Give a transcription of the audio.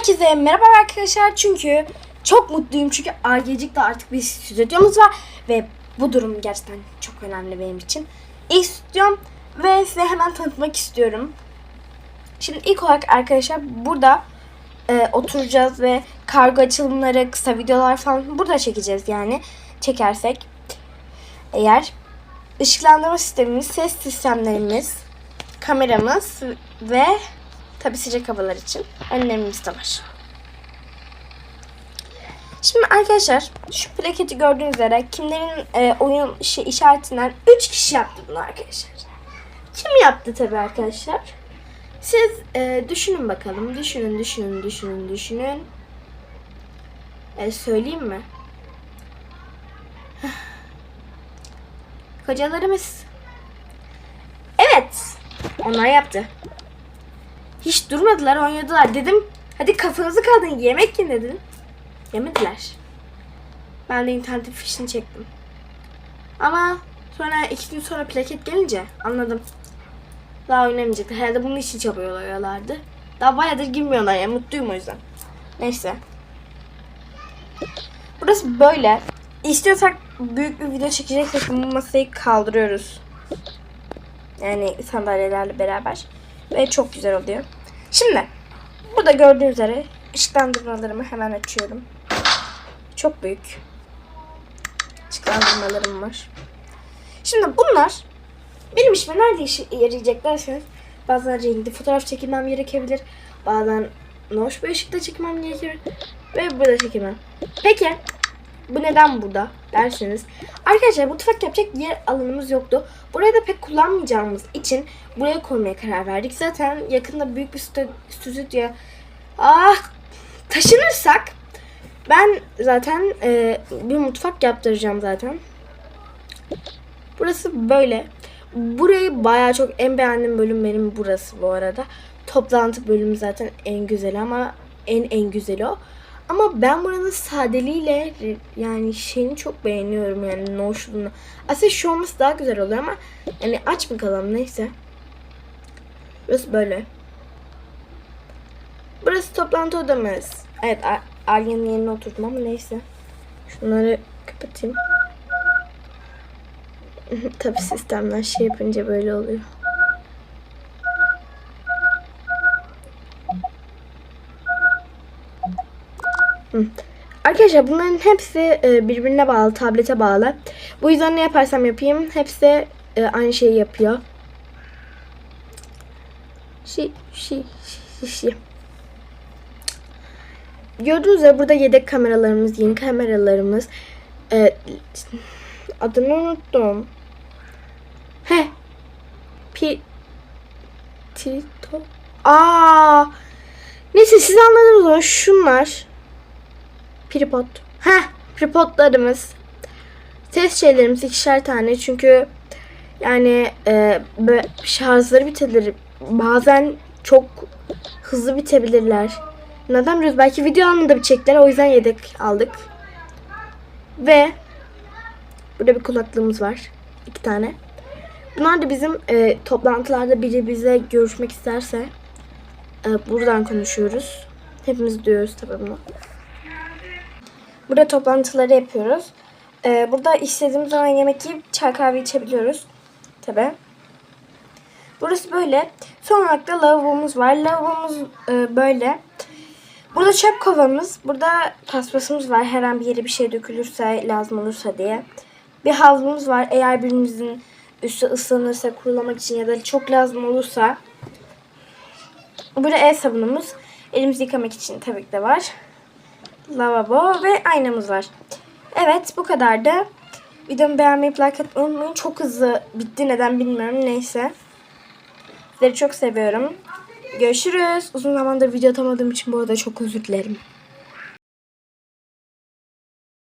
Herkese merhaba arkadaşlar çünkü çok mutluyum çünkü Argecik'te artık bir stüdyomuz var ve bu durum gerçekten çok önemli benim için. İlk stüdyom ve size hemen tanıtmak istiyorum. Şimdi ilk olarak arkadaşlar burada e, oturacağız ve kargo açılımları, kısa videolar falan burada çekeceğiz yani çekersek. Eğer ışıklandırma sistemimiz, ses sistemlerimiz, kameramız ve tabi sıcak havalar için önlemimiz de var. Şimdi arkadaşlar şu plaketi gördüğünüz üzere kimlerin e, oyun işi işaretinden 3 kişi yaptı bunu arkadaşlar. Kim yaptı tabi arkadaşlar? Siz e, düşünün bakalım. Düşünün, düşünün, düşünün, düşünün. E, söyleyeyim mi? Kocalarımız. Evet. Onlar yaptı. Hiç durmadılar oynadılar. Dedim hadi kafanızı kaldırın yemek yiyin dedim. Yemediler. Ben de internet fişini çektim. Ama sonra iki gün sonra plaket gelince anladım. Daha oynamayacaklar. Herhalde bunun için çabalıyorlardı. Daha bayağıdır girmiyorlar ya. Mutluyum o yüzden. Neyse. Burası böyle. İstiyorsak büyük bir video çekeceksek bu masayı kaldırıyoruz. Yani sandalyelerle beraber. Ve çok güzel oluyor. Şimdi burada gördüğünüz üzere ışıklandırmalarımı hemen açıyorum. Çok büyük ışıklandırmalarım var. Şimdi bunlar benim işime nerede işe yarayacak derseniz bazen renkli fotoğraf çekilmem gerekebilir. Bazen hoş bir ışıkta çekmem gerekir. Ve burada çekemem. Peki bu neden burada derseniz. Arkadaşlar bu tufak yapacak yer alanımız yoktu. Burayı da pek kullanmayacağımız için buraya koymaya karar verdik. Zaten yakında büyük bir stü- stüdyo ah taşınırsak ben zaten e, bir mutfak yaptıracağım zaten. Burası böyle. Burayı baya çok en beğendiğim bölüm benim burası bu arada. Toplantı bölümü zaten en güzeli ama en en güzeli o. Ama ben buranın sadeliğiyle yani şeyini çok beğeniyorum yani noşluğunu. Aslında şu olması daha güzel oluyor ama yani aç mı kalalım neyse. Burası böyle. Burası toplantı odamız. Evet Ar- Arya'nın yerine oturdum ama neyse. Şunları kapatayım. Tabi sistemler şey yapınca böyle oluyor. Arkadaşlar bunların hepsi e, birbirine bağlı, tablete bağlı. Bu yüzden ne yaparsam yapayım hepsi e, aynı şeyi yapıyor. Şey, şey, şey, şey. Gördüğünüz üzere burada yedek kameralarımız, yeni kameralarımız. E, adını unuttum. He. Pi Tito. Aa. Neyse siz anladınız o şunlar. Tripod. Heh, tripodlarımız. Ses şeylerimiz ikişer tane çünkü yani e, şarjları bitebilir. Bazen çok hızlı bitebilirler. Neden biliyoruz? Belki video anında bitecekler. O yüzden yedek aldık. Ve burada bir kulaklığımız var. iki tane. Bunlar da bizim e, toplantılarda biri bize görüşmek isterse e, buradan konuşuyoruz. Hepimiz duyuyoruz tabii bunu. Burada toplantıları yapıyoruz. Ee, burada istediğimiz zaman yemek yiyip çay kahve içebiliyoruz. Tabi. Burası böyle. Son olarak da lavabomuz var. Lavabomuz e, böyle. Burada çöp kovamız. Burada paspasımız var. Her an bir yere bir şey dökülürse, lazım olursa diye. Bir havlumuz var. Eğer birimizin üstü ıslanırsa, kurulamak için ya da çok lazım olursa. Burada el sabunumuz. Elimizi yıkamak için tabii ki de var lavabo ve aynamız var. Evet bu kadar da. Videomu beğenmeyi like atmayı unutmayın. Çok hızlı bitti neden bilmiyorum. Neyse. Sizleri çok seviyorum. Görüşürüz. Uzun zamandır video atamadığım için bu arada çok özür dilerim.